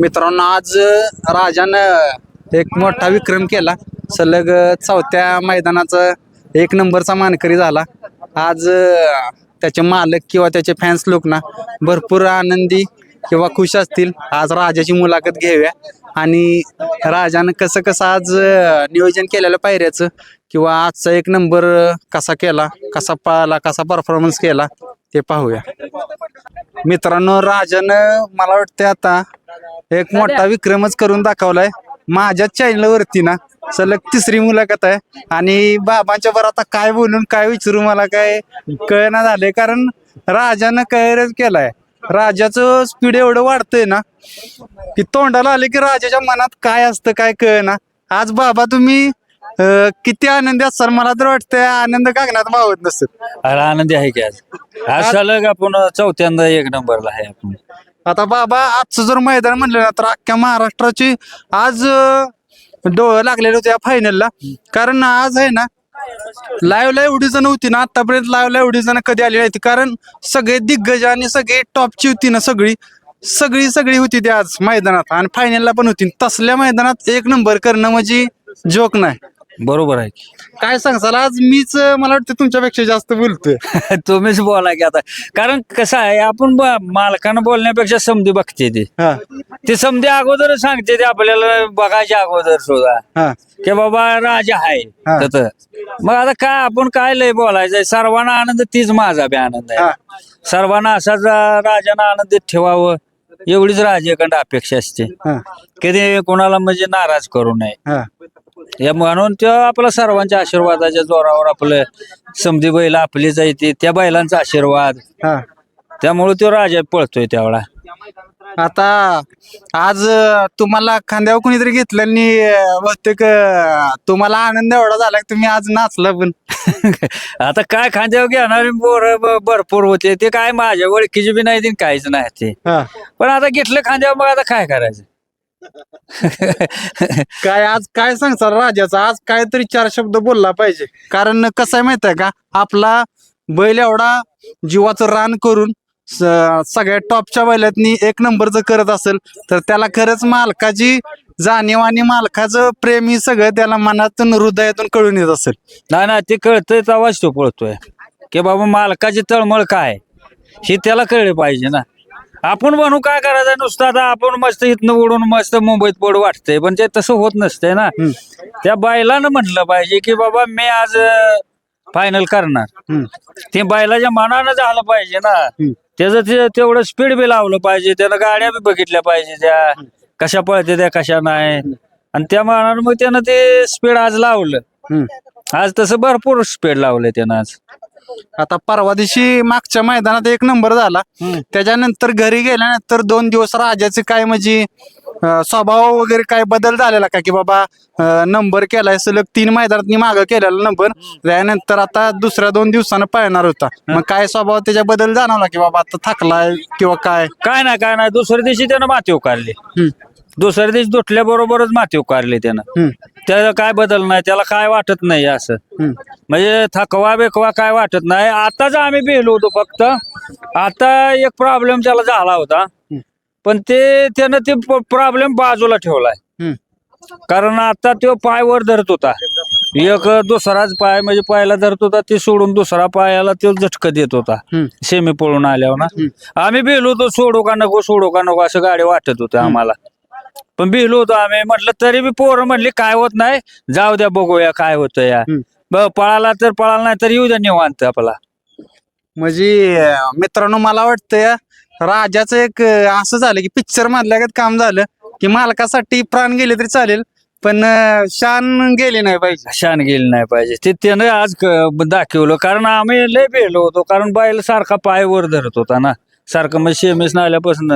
मित्रांनो आज राजानं एक मोठा विक्रम केला. सलग चौथ्या मैदानाचा एक नंबरचा मानकरी झाला. आज त्याचे मालक किंवा त्याचे फॅन्स लोक ना भरपूर आनंदी किंवा खुश असतील. आज राजाची मुलाखत घेऊया आणि राजानं कसं कसं आज नियोजन केलेलं पायऱ्याचं किंवा आजचा एक नंबर कसा केला कसा पळाला कसा परफॉर्मन्स केला ते पाहूया. मित्रांनो राजानं मला वाटतं आता एक मोठा विक्रमच करून दाखवलाय. माझ्या चॅनल वरती ना सलग तिसरी मुलाखत आहे. आणि बाबांच्या वर आता काय बोलून काय विचारू मला काय कळना झालंय. कारण राजानं कैरच केलाय. राजाचं स्पीड एवढं वाढतंय ना की तोंडाला आले की राजाच्या मनात काय असतं काय कळना. आज बाबा तुम्ही अं, किती आनंदी असाल मला तर वाटतंय आनंद कागनात मावत नसेल. अरे आनंदी आहे की आज. आज सलग आपण चौथ्यांदा एक नंबरला आहे आपण. आता बाबा आजचं जर मैदान म्हणलं ना तर अख्ख्या महाराष्ट्राची आज अं, डोळं लागलेले होते या फायनलला कारण आज आहे ना लाईव्हला एवढी जण होती ना आतापर्यंत लाईव्हला एवढी जण कधी आली नव्हती कारण सगळे दिग्गज आणि सगळे टॉपची होती ना सगळी. सगळी सगळी होती ती आज मैदानात. आणि फायनलला पण होती. तसल्या मैदानात एक नंबर करणं म्हणजे जोक नाही. बरोबर आहे की. काय सांगसाल आज मीच अं, मला वाटतं तुमच्यापेक्षा जास्त बोलतोय. तुम्हीच बोला की आता. कारण कसं आहे आपण ब- मालकानं बोलण्यापेक्षा समधी बघते ते. हा. ते समधी अगोदर सांगते ते आपल्याला बघायच्या अगोदर सुद्धा. हा. की बाबा राजा आहे. हा. तिथं मग आता काय आपण काय लय बोलायचंय सर्वांना आनंद तीच माझा बी आनंद हा. आहे सर्वांना असाच राजानं आनंदित ठेवावं. एवढीच राजाकडे अपेक्षा असते. हा. कधी कोणाला म्हणजे नाराज करू नये. हा. या म्हणून त्या आपल्या सर्वांच्या आशीर्वादाच्या जोरावर आपलं समधी बैल आपली जायती त्या बैलांचा आशीर्वाद. हा. त्यामुळे तो राजा पळतोय त्यावेळा. आता आज अं, तुम्हाला खांद्यावर कुणीतरी घेतलं आणि अं, बहुतेक अं, तुम्हाला आनंद एवढा झाला की तुम्ही आज नाचला पण. आता काय खांद्यावर घेणारे बोर भरपूर होते. ते काय माझ्या ओळखीचे बी नाही काहीच नाही ते. हा. पण आता घेतलं खांद्यावर मग आता काय करायचं? काय आज काय सांगता राजाचा? आज काहीतरी चार शब्द बोलला पाहिजे. कारण कसं आहे माहीत आहे का? आपला बैल एवढा जीवाचं रान करून सगळ्या टॉपच्या बैलातनी एक नंबर जर करत असेल तर त्याला खरंच मालकाची जाणीव आणि मालकाचं प्रेम ही सगळं त्याला मनातून हृदयातून कळून येत असेल. नाही ना ते कळतंय तेव्हाच तो पळतोय. की बाबा मालकाची तळमळ काय? हे त्याला कळले पाहिजे ना. आपण म्हणू काय करायचं? नुसतं आता आपण मस्त इथनं उडून मस्त मुंबईत पडू वाटतंय. पण ते तसं होत नसतंय ना. त्या बैलानं म्हटलं पाहिजे की बाबा मी आज फायनल करणार. ते बैलाच्या मनानं झालं पाहिजे ना. त्याचं ते तेवढं स्पीड बी लावलं पाहिजे. त्यानं गाड्या बी बघितल्या पाहिजे त्या. कशा पळते त्या कशा नाही. आणि त्या मानानं मग त्यानं ते स्पीड आज लावलं. आज तसं भरपूर स्पीड लावलंय त्यानं आज. आता परवा दिवशी मागच्या मैदानात एक नंबर झाला. त्याच्यानंतर घरी गेल्यानंतर दोन दिवस राजाचे काय म्हणजे अं, स्वभाव वगैरे काय बदल झालेला का? की बाबा नंबर केलाय सलग तीन मैदानात माग केलेला नंबर त्यानंतर आता दुसऱ्या दोन दिवसानं पळणार होता. मग काय स्वभाव त्याच्या बदल जाणवला की बाबा आता थकलाय किंवा काय? काय नाही काय नाही. दुसऱ्या दिवशी त्यानं माती उकारली. हम्म, दुसऱ्या दिवशी दुटल्या बरोबरच माती उकारली त्यानं. हम्म, त्याला काय बदल नाही त्याला काय वाटत नाही असं. म्हणजे थकवा बेकवा काय वाटत नाही. आताच आम्ही बेलो होतो फक्त. आता एक प्रॉब्लेम त्याला झाला होता. पण ते त्यानं ते प्रॉब्लेम बाजूला ठेवलाय. कारण आता तो पाय वर धरत होता. एक दुसराच पाय म्हणजे पायाला धरत होता ते सोडून दुसरा पायाला तो झटक देत होता. सेमी पळून आल्यावर ना. आम्ही बेलो होतो सोडू का नको सोडू का नको असं गाडी वाटत होतं आम्हाला. पण बिलो होतो आम्ही. म्हटलं तरी बी पोरं म्हणली काय होत नाही जाऊ द्या बघूया काय होतं या हम्म. ब- पळाला तर पळाला नाही तर येऊ द्या निवांत आपला. म्हणजे अं, मित्रांनो मला वाटतं राजाचं एक अं, असं झालं की पिक्चर मधल्या काम झालं की मालकासाठी प्राण गेले तरी चालेल पण अं, शान गेले नाही पाहिजे. शान गेली नाही पाहिजे. ते त्यानं आज क- दाखवलं. कारण आम्ही लय बेलो होतो. कारण बाईल सारखा पाय वर धरत होता ना. सारखं म्हणजे शेमीस आल्यापासून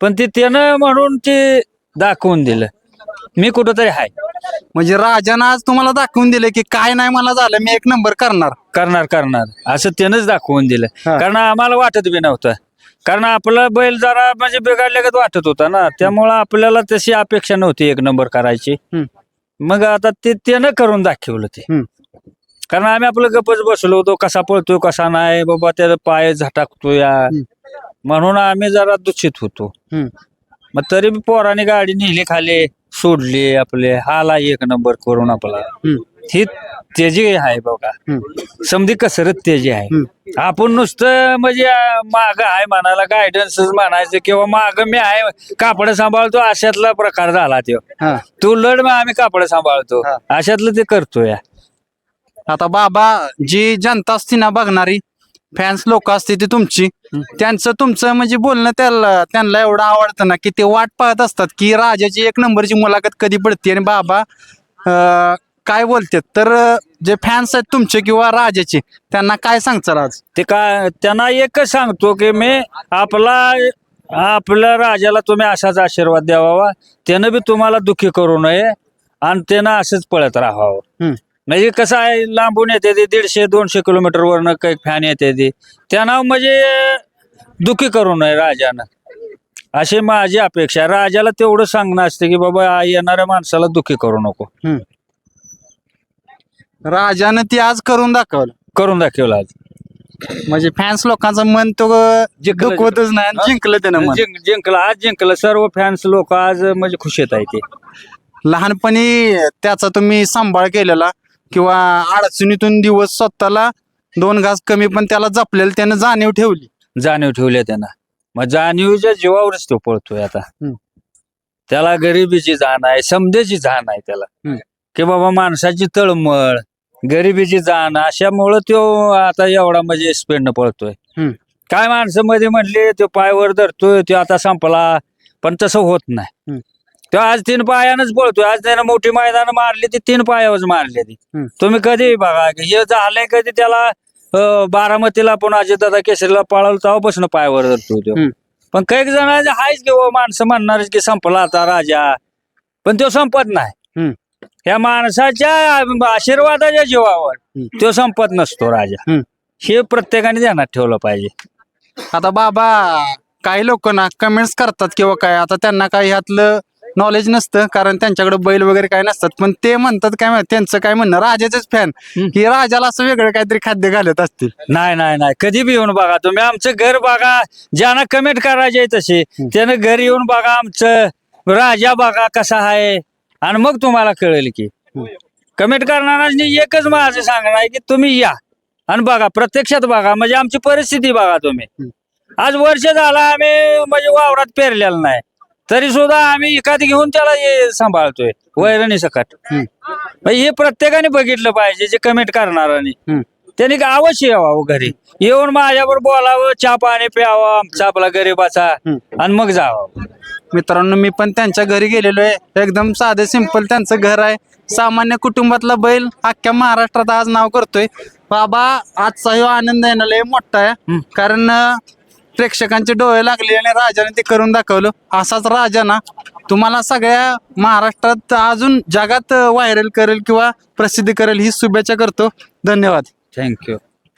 पण ते त्यानं म्हणून ते दाखवून दिलं. मी कुठंतरी आहे म्हणजे राजानं आज तुम्हाला दाखवून दिले की काय नाही मला झालं मी एक नंबर करणार. करणार करणार. असं त्यानंच दाखवून दिलं. हा. कारण आम्हाला वाटत बी नव्हतं. कारण आपला बैल जरा म्हणजे बिघडल्यागत वाटत होता ना. त्यामुळं आपल्याला तशी अपेक्षा नव्हती एक नंबर करायची. हम्म. मग आता ते त्यानं करून दाखवलं ते. हम्म. कारण आम्ही आपलं गपच बसलो होतो कसा पळतोय कसा नाही बाबा त्याचा पाय झटाकतो या म्हणून आम्ही जरा दूषित होतो. हम्म. मग तरी बी पोराने गाडी नेली खाली सोडली आपले. हाला एक नंबर करून आपला. ही त्याची आहे बघा. समधी कसरत त्याची आहे. आपण नुसतं म्हणजे माग आहे म्हणाला गायडन्स म्हणायचं किंवा माग मी आहे कापड सांभाळतो अशातला प्रकार झाला तो. तू लढ मग आम्ही कापड सांभाळतो. अशातलं ते करतोय. आता बाबा जी जनता असती ना बघणारी फॅन्स लोक असते ती तुमची. त्यांचं तुमचं म्हणजे बोलणं त्याला त्यांना एवढं आवडतं ना की ते वाट पाहत असतात की राजाची एक नंबरची मुलाखत कधी पडते आणि बाबा अं, काय बोलतात? तर जे फॅन्स आहेत तुमचे किंवा राजाचे त्यांना काय सांगचाल आज ते काय त्यांना एकच सांगतो की मी आपला आपल्या राजाला तुम्ही असाच आशीर्वाद द्यावा. त्यानं बी तुम्हाला दुखी करू नये आणि त्यानं असंच पळत राहावं. हम्म. म्हणजे कसं आहे लांबून येते ते दीडशे दोनशे किलोमीटर वरनं काही फॅन येते ते. त्यांना म्हणजे दुखी करू नये राजानं. अशी माझी अपेक्षा आहे. राजाला तेवढं सांगणं असते की बाबा येणाऱ्या माणसाला दुखी करू नको. राजानं ती आज करून दाखवलं. करून दाखवलं आज. म्हणजे फॅन्स लोकांचं मन तो जिंकलं. दुखवतच नाही आणि जिंकलं त्यानं मन. जिंक जिंकलं. आज जिंकलं. सर्व फॅन्स लोक आज म्हणजे खुश आहेत ते. लहानपणी त्याचा तुम्ही सांभाळ केलेला. किंवा अडचणीतून दिवस स्वतःला दोन घास कमी पण त्याला जपलेलं त्यानं जाणीव ठेवली जाणीव ठेवल्या त्यांना मग जाणीवच्या जीवावरच तो पळतोय आता हम्म. त्याला गरिबीची जाण आहे समजेची जाण आहे त्याला हम्म. की बाबा माणसाची तळमळ गरिबीची जाण अशामुळं तो आता एवढा म्हणजे स्पीडनं पळतोय हम्म. काय माणसं मध्ये म्हणले तो पायवर धरतोय तो आता संपला पण तसं होत नाही हम्म. तो आज तीन पायानंच पळतोय आज त्यानं मोठी मैदान मारली ती तीन पायावर मारली ती हम्म. तुम्ही कधी बघा की हे झालंय कधी त्याला अं, बारामतीला आपण अजितदादा केसरीला पळालो तेव्हापासून पायावर धरतो तो हम्म. पण काही जण आहेच की माणसं म्हणणार की संपला आता राजा पण तो संपत नाही हम्म. या माणसाच्या आशीर्वादाच्या जीवावर हम्म. तो संपत नसतो राजा हम्म. हे प्रत्येकाने ध्यानात ठेवलं पाहिजे आता बाबा काही लोक ना कमेंट्स करतात किंवा काय आता त्यांना काही ह्यातलं नॉलेज नसतं कारण त्यांच्याकडे बैल वगैरे काय नसतात. पण ते म्हणतात काय माहीत, त्यांचं काय म्हणणं राजाचेच फॅन. की राजाला असं वेगळं काहीतरी खाद्य घालत असतील. नाही नाही नाही. कधी बी येऊन बघा तुम्ही आमचं घर बघा. ज्यांना कमेंट करायचे तसे त्यानं घरी येऊन बघा आमचं. राजा बघा कसा आहे. आणि मग तुम्हाला कळेल की. कमेंट करणाऱ्यांनी एकच माझं सांगणं आहे की तुम्ही या. आणि बघा प्रत्यक्षात बघा म्हणजे आमची परिस्थिती बघा तुम्ही. आज वर्ष झाला आम्ही म्हणजे वावरात पेरलेलं नाही. तरी सुद्धा आम्ही एखादी घेऊन त्याला हे सांभाळतोय वैरणी सकट हे प्रत्येकाने बघितलं पाहिजे जे कमेंट करणारांनी. त्यांनी अवश्य यावं घरी. येऊन माझ्यावर बोलावं चहा पाणी प्यावं आमचा आपला गरीबाचा. आणि मग जावं. मित्रांनो मी पण त्यांच्या घरी गेलेलो आहे. एकदम साधे सिंपल त्यांचं घर आहे. सामान्य कुटुंबातला बैल अख्ख्या महाराष्ट्रात आज नाव करतोय. बाबा आजचा हा आनंद लय मोठा आहे. कारण अं, प्रेक्षकांचे डोळे लागले आणि राजाने ते करून दाखवलं. असाच राजा ना तुम्हाला सगळ्या महाराष्ट्रात अजून जगात व्हायरल करेल किंवा प्रसिद्धी करेल ही शुभेच्छा करतो. धन्यवाद. थँक्यू